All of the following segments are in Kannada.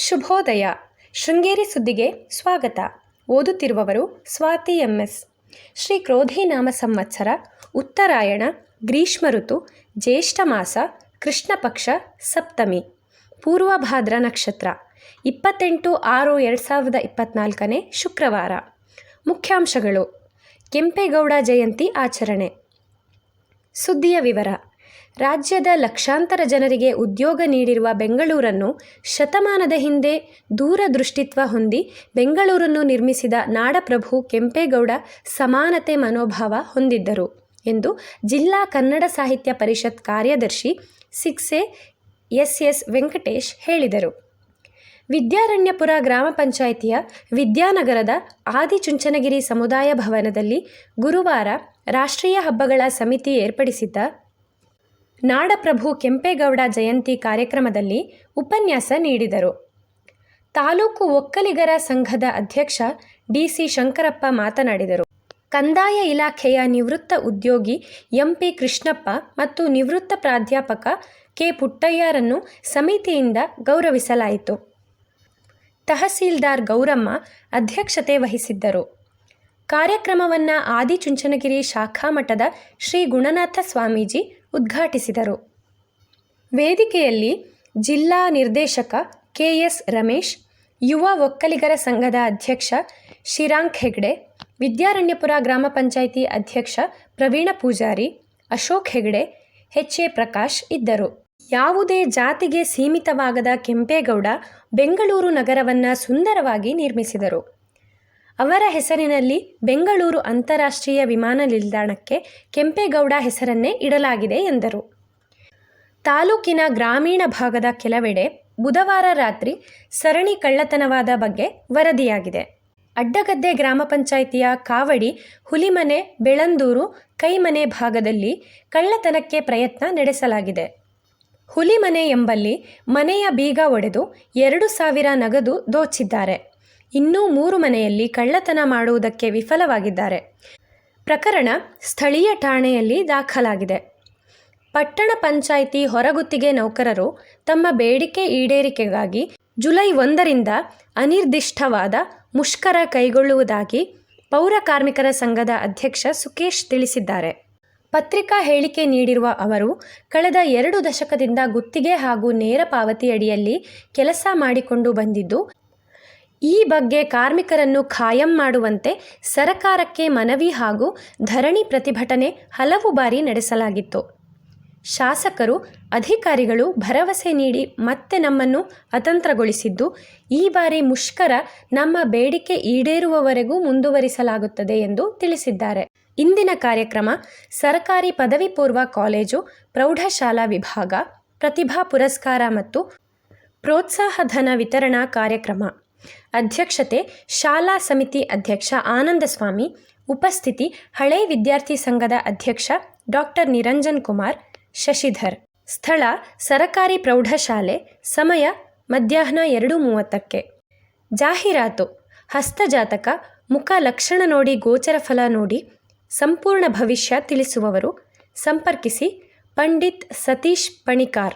ಶುಭೋದಯ. ಶೃಂಗೇರಿ ಸುದ್ದಿಗೆ ಸ್ವಾಗತ. ಓದುತ್ತಿರುವವರು ಸ್ವಾತಿ ಎಂ ಎಸ್ ಶ್ರೀ ಕ್ರೋಧಿನಾಮ ಸಂವತ್ಸರ, ಉತ್ತರಾಯಣ, ಗ್ರೀಷ್ಮ ಋತು, ಜ್ಯೇಷ್ಠ ಮಾಸ, ಕೃಷ್ಣ ಪಕ್ಷ, ಸಪ್ತಮಿ. ಪೂರ್ವಭಾದ್ರ ನಕ್ಷತ್ರ, ಇಪ್ಪತ್ತೆಂಟು ಆರು ಎರಡು ಸಾವಿರದ ಇಪ್ಪತ್ನಾಲ್ಕನೇ ಶುಕ್ರವಾರ. ಮುಖ್ಯಾಂಶಗಳು. ಕೆಂಪೇಗೌಡ ಜಯಂತಿ ಆಚರಣೆ. ಸುದ್ದಿಯ ವಿವರ. ರಾಜ್ಯದ ಲಕ್ಷಾಂತರ ಜನರಿಗೆ ಉದ್ಯೋಗ ನೀಡಿರುವ ಬೆಂಗಳೂರನ್ನು ಶತಮಾನದ ಹಿಂದೆ ದೂರದೃಷ್ಟಿತ್ವ ಹೊಂದಿ ಬೆಂಗಳೂರನ್ನು ನಿರ್ಮಿಸಿದ ನಾಡಪ್ರಭು ಕೆಂಪೇಗೌಡ ಸಮಾನತೆ ಮನೋಭಾವ ಹೊಂದಿದ್ದರು ಎಂದು ಜಿಲ್ಲಾ ಕನ್ನಡ ಸಾಹಿತ್ಯ ಪರಿಷತ್ ಕಾರ್ಯದರ್ಶಿ ಸಿಕ್ಸೆ ಎಸ್ ಎಸ್ ವೆಂಕಟೇಶ್ ಹೇಳಿದರು. ವಿದ್ಯಾರಣ್ಯಪುರ ಗ್ರಾಮ ಪಂಚಾಯಿತಿಯ ವಿದ್ಯಾನಗರದ ಆದಿಚುಂಚನಗಿರಿ ಸಮುದಾಯ ಭವನದಲ್ಲಿ ಗುರುವಾರ ರಾಷ್ಟ್ರೀಯ ಹಬ್ಬಗಳ ಸಮಿತಿ ಏರ್ಪಡಿಸಿದ್ದ ನಾಡಪ್ರಭು ಕೆಂಪೇಗೌಡ ಜಯಂತಿ ಕಾರ್ಯಕ್ರಮದಲ್ಲಿ ಉಪನ್ಯಾಸ ನೀಡಿದರು. ತಾಲೂಕು ಒಕ್ಕಲಿಗರ ಸಂಘದ ಅಧ್ಯಕ್ಷ ಡಿಸಿ ಶಂಕರಪ್ಪ ಮಾತನಾಡಿದರು. ಕಂದಾಯ ಇಲಾಖೆಯ ನಿವೃತ್ತ ಉದ್ಯೋಗಿ ಎಂಪಿ ಕೃಷ್ಣಪ್ಪ ಮತ್ತು ನಿವೃತ್ತ ಪ್ರಾಧ್ಯಾಪಕ ಕೆ ಪುಟ್ಟಯ್ಯರನ್ನು ಸಮಿತಿಯಿಂದ ಗೌರವಿಸಲಾಯಿತು. ತಹಸೀಲ್ದಾರ್ ಗೌರಮ್ಮ ಅಧ್ಯಕ್ಷತೆ ವಹಿಸಿದ್ದರು. ಕಾರ್ಯಕ್ರಮವನ್ನು ಆದಿಚುಂಚನಗಿರಿ ಶಾಖಾ ಮಠದ ಶ್ರೀ ಗುಣನಾಥ ಸ್ವಾಮೀಜಿ ಉದ್ಘಾಟಿಸಿದರು. ವೇದಿಕೆಯಲ್ಲಿ ಜಿಲ್ಲಾ ನಿರ್ದೇಶಕ ಕೆಎಸ್ ರಮೇಶ್, ಯುವ ಒಕ್ಕಲಿಗರ ಸಂಘದ ಅಧ್ಯಕ್ಷ ಶಿರಾಂಕ್ ಹೆಗ್ಡೆ, ವಿದ್ಯಾರಣ್ಯಪುರ ಗ್ರಾಮ ಪಂಚಾಯಿತಿ ಅಧ್ಯಕ್ಷ ಪ್ರವೀಣ ಪೂಜಾರಿ, ಅಶೋಕ್ ಹೆಗ್ಡೆ ಎಚ್ ಎ ಪ್ರಕಾಶ್ ಇದ್ದರು. ಯಾವುದೇ ಜಾತಿಗೆ ಸೀಮಿತವಾಗದ ಕೆಂಪೇಗೌಡ ಬೆಂಗಳೂರು ನಗರವನ್ನು ಸುಂದರವಾಗಿ ನಿರ್ಮಿಸಿದರು. ಅವರ ಹೆಸರಿನಲ್ಲಿ ಬೆಂಗಳೂರು ಅಂತಾರಾಷ್ಟ್ರೀಯ ವಿಮಾನ ನಿಲ್ದಾಣಕ್ಕೆ ಕೆಂಪೇಗೌಡ ಹೆಸರನ್ನೇ ಇಡಲಾಗಿದೆ ಎಂದರು. ತಾಲೂಕಿನ ಗ್ರಾಮೀಣ ಭಾಗದ ಕೆಲವೆಡೆ ಬುಧವಾರ ರಾತ್ರಿ ಸರಣಿ ಕಳ್ಳತನವಾದ ಬಗ್ಗೆ ವರದಿಯಾಗಿದೆ. ಅಡ್ಡಗದ್ದೆ ಗ್ರಾಮ ಪಂಚಾಯಿತಿಯ ಕಾವಡಿ, ಹುಲಿಮನೆ, ಬೆಳಂದೂರು, ಕೈಮನೆ ಭಾಗದಲ್ಲಿ ಕಳ್ಳತನಕ್ಕೆ ಪ್ರಯತ್ನ ನಡೆಸಲಾಗಿದೆ. ಹುಲಿಮನೆ ಎಂಬಲ್ಲಿ ಮನೆಯ ಬೀಗ ಒಡೆದು ಎರಡು ಸಾವಿರ ನಗದು ದೋಚಿದ್ದಾರೆ. ಇನ್ನೂ ಮೂರು ಮನೆಯಲ್ಲಿ ಕಳ್ಳತನ ಮಾಡುವುದಕ್ಕೆ ವಿಫಲವಾಗಿದ್ದಾರೆ. ಪ್ರಕರಣ ಸ್ಥಳೀಯ ಠಾಣೆಯಲ್ಲಿ ದಾಖಲಾಗಿದೆ. ಪಟ್ಟಣ ಪಂಚಾಯಿತಿ ಹೊರಗುತ್ತಿಗೆ ನೌಕರರು ತಮ್ಮ ಬೇಡಿಕೆ ಈಡೇರಿಕೆಗಾಗಿ ಜುಲೈ ಒಂದರಿಂದ ಅನಿರ್ದಿಷ್ಟವಾದ ಮುಷ್ಕರ ಕೈಗೊಳ್ಳುವುದಾಗಿ ಪೌರ ಕಾರ್ಮಿಕರ ಸಂಘದ ಅಧ್ಯಕ್ಷ ಸುಕೇಶ್ ತಿಳಿಸಿದ್ದಾರೆ. ಪತ್ರಿಕಾ ಹೇಳಿಕೆ ನೀಡಿರುವ ಅವರು, ಕಳೆದ ಎರಡು ದಶಕದಿಂದ ಗುತ್ತಿಗೆ ಹಾಗೂ ನೇರ ಪಾವತಿ ಅಡಿಯಲ್ಲಿ ಕೆಲಸ ಮಾಡಿಕೊಂಡು ಬಂದಿದ್ದು ಈ ಬಗ್ಗೆ ಕಾರ್ಮಿಕರನ್ನು ಖಾಯಂ ಮಾಡುವಂತೆ ಸರಕಾರಕ್ಕೆ ಮನವಿ ಹಾಗೂ ಧರಣಿ ಪ್ರತಿಭಟನೆ ಹಲವು ಬಾರಿ ನಡೆಸಲಾಗಿತ್ತು. ಶಾಸಕರು, ಅಧಿಕಾರಿಗಳು ಭರವಸೆ ನೀಡಿ ಮತ್ತೆ ನಮ್ಮನ್ನು ಅತಂತ್ರಗೊಳಿಸಿದ್ದು, ಈ ಬಾರಿ ಮುಷ್ಕರ ನಮ್ಮ ಬೇಡಿಕೆ ಈಡೇರುವವರೆಗೂ ಮುಂದುವರಿಸಲಾಗುತ್ತದೆ ಎಂದು ತಿಳಿಸಿದ್ದಾರೆ. ಇಂದಿನ ಕಾರ್ಯಕ್ರಮ ಸರ್ಕಾರಿ ಪದವಿ ಪೂರ್ವ ಕಾಲೇಜು, ಪ್ರೌಢಶಾಲಾ ವಿಭಾಗ, ಪ್ರತಿಭಾ ಪುರಸ್ಕಾರ ಮತ್ತು ಪ್ರೋತ್ಸಾಹಧನ ವಿತರಣಾ ಕಾರ್ಯಕ್ರಮ. ಅಧ್ಯಕ್ಷತೆ ಶಾಲಾ ಸಮಿತಿ ಅಧ್ಯಕ್ಷ ಆನಂದಸ್ವಾಮಿ, ಉಪಸ್ಥಿತಿ ಹಳೆ ವಿದ್ಯಾರ್ಥಿ ಸಂಘದ ಅಧ್ಯಕ್ಷ ಡಾಕ್ಟರ್ ನಿರಂಜನ್ ಕುಮಾರ್, ಶಶಿಧರ್. ಸ್ಥಳ ಸರಕಾರಿ ಪ್ರೌಢಶಾಲೆ, ಸಮಯ ಮಧ್ಯಾಹ್ನ ಎರಡು ಮೂವತ್ತಕ್ಕೆ. ಜಾಹೀರಾತು ಹಸ್ತಜಾತಕ ಮುಖ ಲಕ್ಷಣ ನೋಡಿ ಗೋಚರ ಫಲ ನೋಡಿ, ಸಂಪೂರ್ಣ ಭವಿಷ್ಯ ತಿಳಿಸುವವರು, ಸಂಪರ್ಕಿಸಿ ಪಂಡಿತ್ ಸತೀಶ್ ಪಣಿಕಾರ್.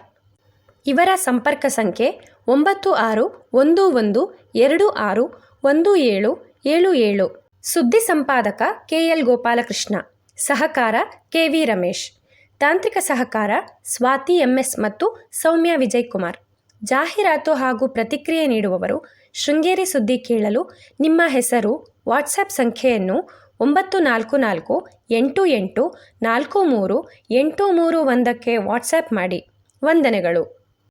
ಇವರ ಸಂಪರ್ಕ ಸಂಖ್ಯೆ ಒಂಬತ್ತು ಆರು ಒಂದು ಒಂದು ಎರಡು ಆರು ಒಂದು ಏಳು ಏಳು ಏಳು. ಸುದ್ದಿ ಸಂಪಾದಕ ಕೆ ಎಲ್ ಗೋಪಾಲಕೃಷ್ಣ, ಸಹಕಾರ ಕೆ ವಿ ರಮೇಶ್, ತಾಂತ್ರಿಕ ಸಹಕಾರ ಸ್ವಾತಿ ಎಂಎಸ್ ಮತ್ತು ಸೌಮ್ಯ ವಿಜಯ್ ಕುಮಾರ್ ಜಾಹೀರಾತು ಹಾಗೂ ಪ್ರತಿಕ್ರಿಯೆ ನೀಡುವವರು ಶೃಂಗೇರಿ ಸುದ್ದಿ ಕೇಳಲು ನಿಮ್ಮ ಹೆಸರು ವಾಟ್ಸಪ್ ಸಂಖ್ಯೆಯನ್ನು ಒಂಬತ್ತು ನಾಲ್ಕು ನಾಲ್ಕು ಎಂಟು ಎಂಟು ನಾಲ್ಕು ಮೂರು ಎಂಟು ಮೂರು ಒಂದಕ್ಕೆ ವಾಟ್ಸಪ್ ಮಾಡಿ. ವಂದನೆಗಳು.